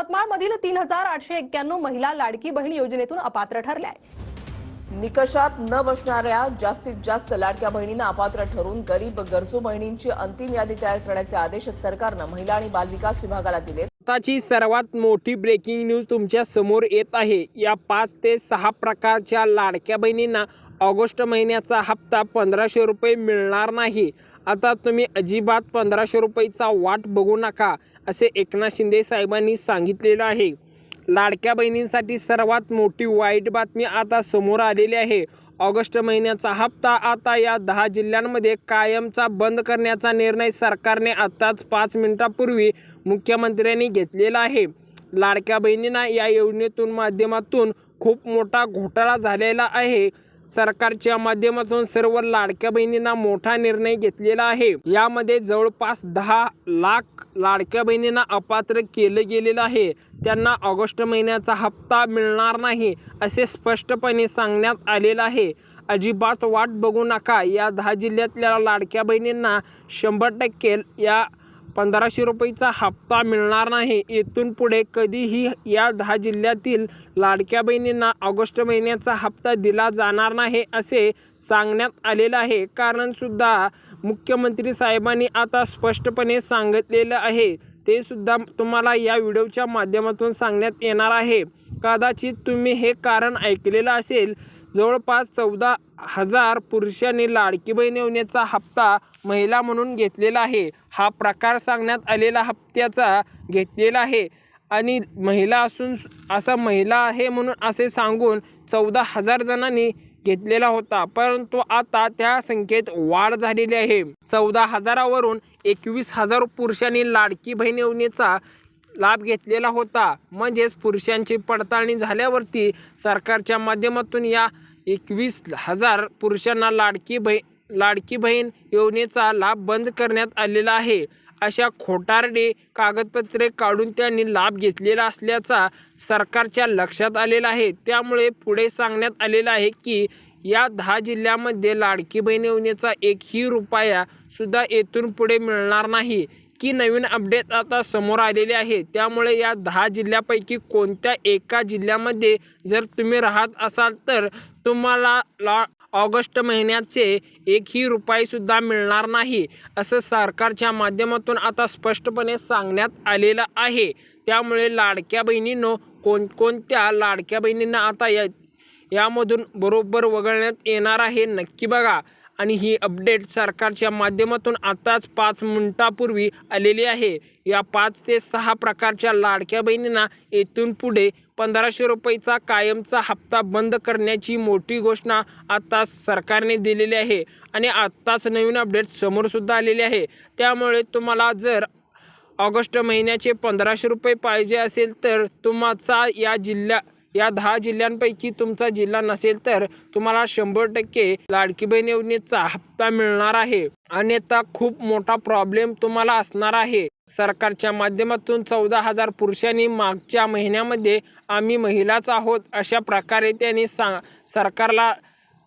यवतमाळमधील तीन हजार आठशे एक्क्याण्णव महिला लाडकी बहीण योजनेतून अपात्र ठरल्या निकषात न बसणाऱ्या जास्तीत जास्त लाडक्या बहिणींना अपात्र ठरून गरीब गरजू बहिणींची अंतिम यादी तयार करण्याचे आदेश सरकारनं महिला आणि बालविकास विभागाला दिले आताची सर्वात मोठी ब्रेकिंग न्यूज तुमच्यासमोर येत आहे. या पाच ते सहा प्रकारच्या लाडक्या बहिणींना ऑगस्ट महिन्याचा हप्ता पंधराशे रुपये मिळणार नाही. आता तुम्ही अजिबात पंधराशे रुपयेचा वाट बघू नका. असे एकनाथ शिंदे साहेबांनी सांगितलेलं आहे. लाडक्या बहिणींसाठी सर्वात मोठी वाईट बातमी आता समोर आलेली आहे. ऑगस्ट महिन्याचा हप्ता आता या दहा जिल्ह्यांमध्ये कायमचा बंद करण्याचा निर्णय सरकारने आत्ताच पाच मिनिटापूर्वी मुख्यमंत्र्यांनी घेतलेला आहे. लाडक्या बहिणींना या योजनेतून माध्यमातून खूप मोठा घोटाळा झालेला आहे. सरकारच्या माध्यमातून सर्व लाडक्या बहिणींना मोठा निर्णय घेतलेला आहे. यामध्ये जवळपास दहा लाख लाडक्या बहिणींना अपात्र केलं गेलेलं आहे. त्यांना ऑगस्ट महिन्याचा हप्ता मिळणार नाही असे स्पष्टपणे सांगण्यात आलेलं आहे. अजिबात वाट बघू नका. या दहा जिल्ह्यातल्या लाडक्या बहिणींना शंभर टक्के या पंधराशे रुपयेचा हप्ता मिळणार नाही. येथून पुढे कधीही या दहा जिल्ह्यातील लाडक्या बहिणींना ऑगस्ट महिन्याचा हप्ता दिला जाणार नाही असे सांगण्यात आलेलं आहे. कारणसुद्धा मुख्यमंत्री साहेबांनी आता स्पष्टपणे सांगितलेलं आहे. ते सुद्धा तुम्हाला या व्हिडिओच्या माध्यमातून सांगण्यात येणार आहे. कदाचित तुम्ही हे कारण ऐकलेलं असेल. जवळपास चौदा हजार पुरुषांनी लाडकी बहीण योजनेचा हप्ता महिला म्हणून घेतलेला आहे. हा प्रकार सांगण्यात आलेला हप्त्याचा घेतलेला आहे. आणि महिला असून असा महिला आहे म्हणून असे सांगून चौदा हजार जणांनी घेतलेला होता. परंतु आता त्या संख्येत वाढ झालेली आहे. चौदा हजारावरून एकवीस हजार पुरुषांनी लाडकी बहीण योजनेचा लाभ घेतलेला होता. म्हणजेच पुरुषांची पडताळणी झाल्यावरती सरकारच्या माध्यमातून या एकवीस हजार पुरुषांना लाडकी बही लाडकी बहीण योजनेचा लाभ बंद करण्यात आलेला आहे. अशा खोटारडे कागदपत्रे काढून त्यांनी लाभ घेतलेला असल्याचा सरकारच्या लक्षात आलेला आहे. त्यामुळे पुढे सांगण्यात आलेलं आहे की या दहा जिल्ह्यामध्ये लाडकी बहीण योजनेचा एकही रुपया सुद्धा येथून पुढे मिळणार नाही. की नवीन अपडेट आता समोर आलेले आहे. त्यामुळे या दहा जिल्ह्यापैकी कोणत्या एका जिल्ह्यामध्ये जर तुम्ही राहत असाल तर तुम्हाला ला ऑगस्ट महिन्याचे एकही रुपयेसुद्धा मिळणार नाही असं सरकारच्या माध्यमातून आता स्पष्टपणे सांगण्यात आलेलं आहे. त्यामुळे लाडक्या बहिणींनो कोणकोणत्या लाडक्या बहिणींना आता या यामधून बरोबर वगळण्यात येणार आहे नक्की बघा. आणि ही अपडेट सरकारच्या माध्यमातून आताच पाच मिनिटापूर्वी आलेली आहे. या पाच ते सहा प्रकारच्या लाडक्या बहिणींना येथून पुढे पंधराशे रुपयेचा कायमचा हप्ता बंद करण्याची मोठी घोषणा आता सरकारने दिलेली आहे आणि आत्ताच नवीन अपडेट समोरसुद्धा आलेली आहे. त्यामुळे तुम्हाला जर ऑगस्ट महिन्याचे पंधराशे रुपये पाहिजे असेल तर तुमचा या जिल्ह्या या दहा जिल्ह्यांपैकी तुमचा जिल्हा नसेल तर तुम्हाला शंभर टक्के लाडकी बहीण योजनेचा हप्ता मिळणार आहे. अन्यथा खूप मोठा प्रॉब्लेम तुम्हाला असणार आहे. सरकारच्या माध्यमातून चौदा हजार पुरुषांनी मागच्या महिन्यामध्ये आम्ही महिलाच आहोत अशा प्रकारे त्यांनी सा सरकारला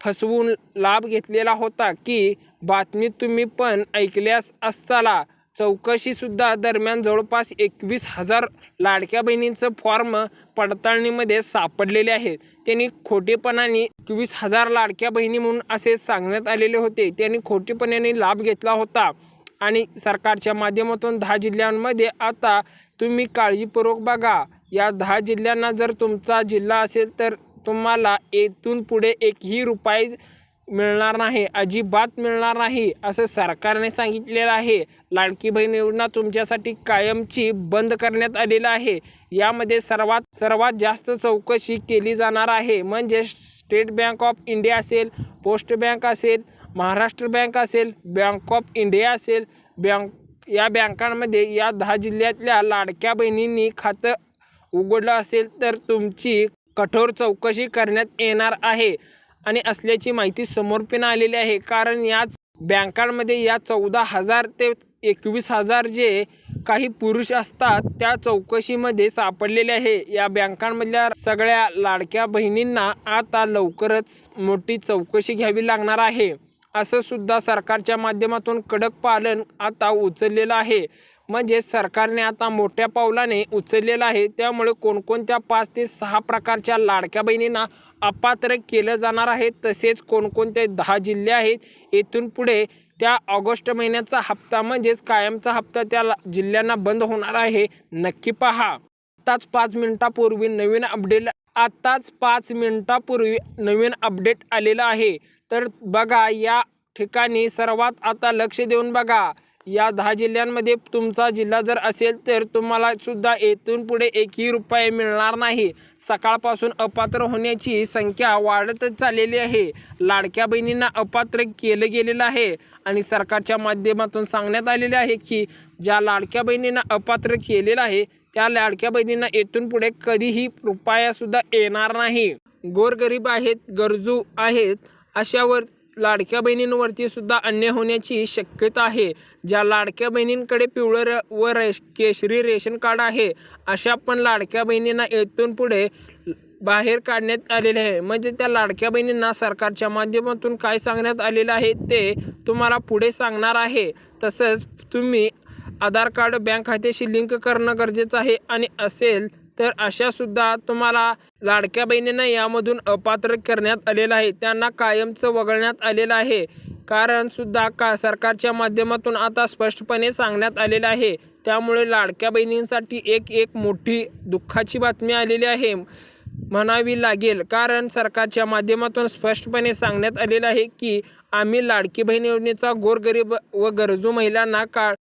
फसवून लाभ घेतलेला होता की बातमी तुम्ही पण ऐकल्यास असताला चौकशीसुद्धा दरम्यान जवळपास एकवीस हजार लाडक्या बहिणींचं फॉर्म पडताळणीमध्ये सापडलेले आहेत. त्यांनी खोटेपणाने एकवीस हजार लाडक्या बहिणी म्हणून असे सांगण्यात आलेले होते. त्यांनी खोटेपणाने लाभ घेतला होता. आणि सरकारच्या माध्यमातून दहा जिल्ह्यांमध्ये आता तुम्ही काळजीपूर्वक बघा. या दहा जिल्ह्यांना जर तुमचा जिल्हा असेल तर तुम्हाला येथून पुढे एकही रुपये मिळणार नाही अजिबात मिळणार नाही असं सरकारने सांगितलेलं आहे. लाडकी बहीण योजना तुमच्यासाठी कायमची बंद करण्यात आलेलं आहे. यामध्ये सर्वात सर्वात जास्त चौकशी केली जाणार आहे. म्हणजे स्टेट बँक ऑफ इंडिया असेल पोस्ट बँक असेल महाराष्ट्र बँक असेल बँक ऑफ इंडिया असेल बँक या बँकांमध्ये या दहा जिल्ह्यातल्या लाडक्या बहिणींनी खातं उघडलं असेल तर तुमची कठोर चौकशी करण्यात येणार आहे. आणि असल्याची माहिती समोर पण आलेली आहे. कारण याच बँकांमध्ये या चौदा हजार ते एकवीस हजार जे काही पुरुष असतात त्या चौकशीमध्ये सापडलेले आहे. या बँकांमधल्या सगळ्या लाडक्या बहिणींना आता लवकरच मोठी चौकशी घ्यावी लागणार आहे. असं सुद्धा सरकारच्या माध्यमातून कडक पालन आता उचललेलं आहे. म्हणजे सरकारने आता मोठ्या पावलाने उचललेलं आहे. त्यामुळे कोणकोणत्या पाच ते सहा प्रकारच्या लाडक्या बहिणींना अपात्र केलं जाणार आहे. तसेच कोणकोणते दहा जिल्हे आहेत येथून पुढे त्या ऑगस्ट महिन्याचा हप्ता म्हणजेच कायमचा हप्ता त्या जिल्ह्यांना बंद होणार आहे. नक्की पहा. आत्ताच पाच मिनिटापूर्वी नवीन अपडेट आत्ताच पाच मिनिटापूर्वी नवीन अपडेट आलेलं आहे. तर बघा या ठिकाणी सर्वात आता लक्ष देऊन बघा. या दहा जिल्ह्यांमध्ये तुमचा जिल्हा जर असेल तर तुम्हाला सुद्धा येथून पुढे एकही रुपये मिळणार नाही. सकाळपासून अपात्र होण्याची संख्या वाढतच चाललेली आहे. लाडक्या बहिणींना अपात्र केलं गेलेलं आहे. आणि सरकारच्या माध्यमातून सांगण्यात आलेले आहे की ज्या लाडक्या बहिणींना अपात्र केलेलं आहे त्या लाडक्या बहिणींना येथून पुढे कधीही रुपयासुद्धा येणार नाही. गोरगरीब आहेत गरजू आहेत अशावर लाडक्या बहिणींवरती सुद्धा अन्याय होण्याची शक्यता आहे. ज्या लाडक्या बहिणींकडे पिवळं र व रेश केशरी रेशन कार्ड आहे अशा पण लाडक्या बहिणींना येथून पुढे बाहेर काढण्यात आलेले आहे. म्हणजे त्या लाडक्या बहिणींना सरकारच्या माध्यमातून काय सांगण्यात आलेलं आहे ते तुम्हाला पुढे सांगणार आहे. तसंच तुम्ही आधार कार्ड बँक खात्याशी लिंक करणं गरजेचं आहे. आणि असेल तर अशासुद्धा तुम्हाला लाडक्या बहिणींना यामधून अपात्र करण्यात आलेलं आहे. त्यांना कायमचं वगळण्यात आलेलं आहे. कारण सुद्धा का सरकारच्या माध्यमातून आता स्पष्टपणे सांगण्यात आलेलं आहे. त्यामुळे लाडक्या बहिणींसाठी एक एक मोठी दुःखाची बातमी आलेली आहे म्हणावी लागेल. कारण सरकारच्या माध्यमातून स्पष्टपणे सांगण्यात आलेलं आहे की आम्ही लाडकी बहीण योजनेचा गोरगरीब व गरजू महिलांना का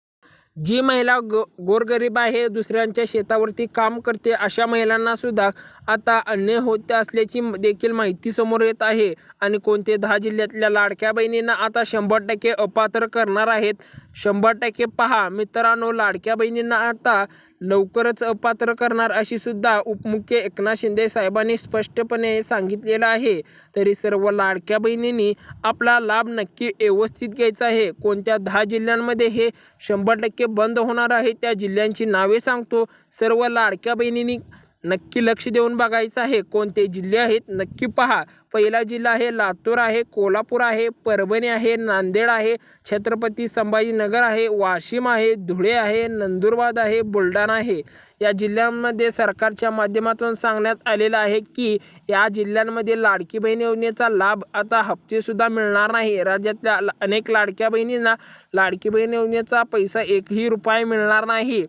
जी महिला गो गोरगरीब आहे दुसऱ्यांच्या शेतावरती काम करते अशा महिलांनासुद्धा आता अन्याय होत असल्याची देखील माहिती समोर येत आहे. आणि कोणते दहा जिल्ह्यातल्या लाडक्या बहिणींना आता शंभर टक्के अपात्र करणार आहेत शंभर टक्के पहा मित्रांनो लाडक्या बहिणींना आता लवकरच अपात्र करणार अशी सुद्धा उपमुख्य एकनाथ शिंदे साहेबांनी स्पष्टपणे सांगितलेलं आहे. तरी सर्व लाडक्या बहिणींनी आपला लाभ नक्की व्यवस्थित घ्यायचा आहे. कोणत्या दहा जिल्ह्यांमध्ये हे शंभर टक्के बंद होणार आहे त्या जिल्ह्यांची नावे सांगतो. सर्व लाडक्या बहिणींनी नक्की लक्ष देऊन बघायचं आहे. कोणते जिल्हे आहेत? नक्की पहा. पहिला जिल्हा आहे लातूर आहे कोल्हापूर आहे परभणी आहे नांदेड आहे छत्रपती संभाजीनगर आहे वाशिम आहे धुळे आहे नंदुरबार आहे बुलढाणा आहे. या जिल्ह्यांमध्ये सरकारच्या माध्यमातून सांगण्यात आलेलं आहे की या जिल्ह्यांमध्ये लाडकी बहीण योजनेचा लाभ आता हप्तेसुद्धा मिळणार नाही. राज्यातल्या अनेक लाडक्या बहिणींना लाडकी बहीण योजनेचा पैसा एकही रुपये मिळणार नाही.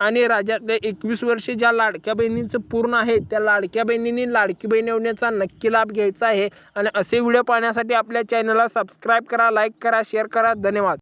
आणि राज्यातल्या एकवीस वर्षे ज्या लाडक्या बहिणींचं पूर्ण आहे त्या लाडक्या बहिणींनी लाडकी बहीण योजनेचा नक्की लाभ घ्यायचा आहे. आणि असे व्हिडिओ पाहण्यासाठी आपल्या चॅनलला सबस्क्राईब करा लाईक करा शेअर करा. धन्यवाद.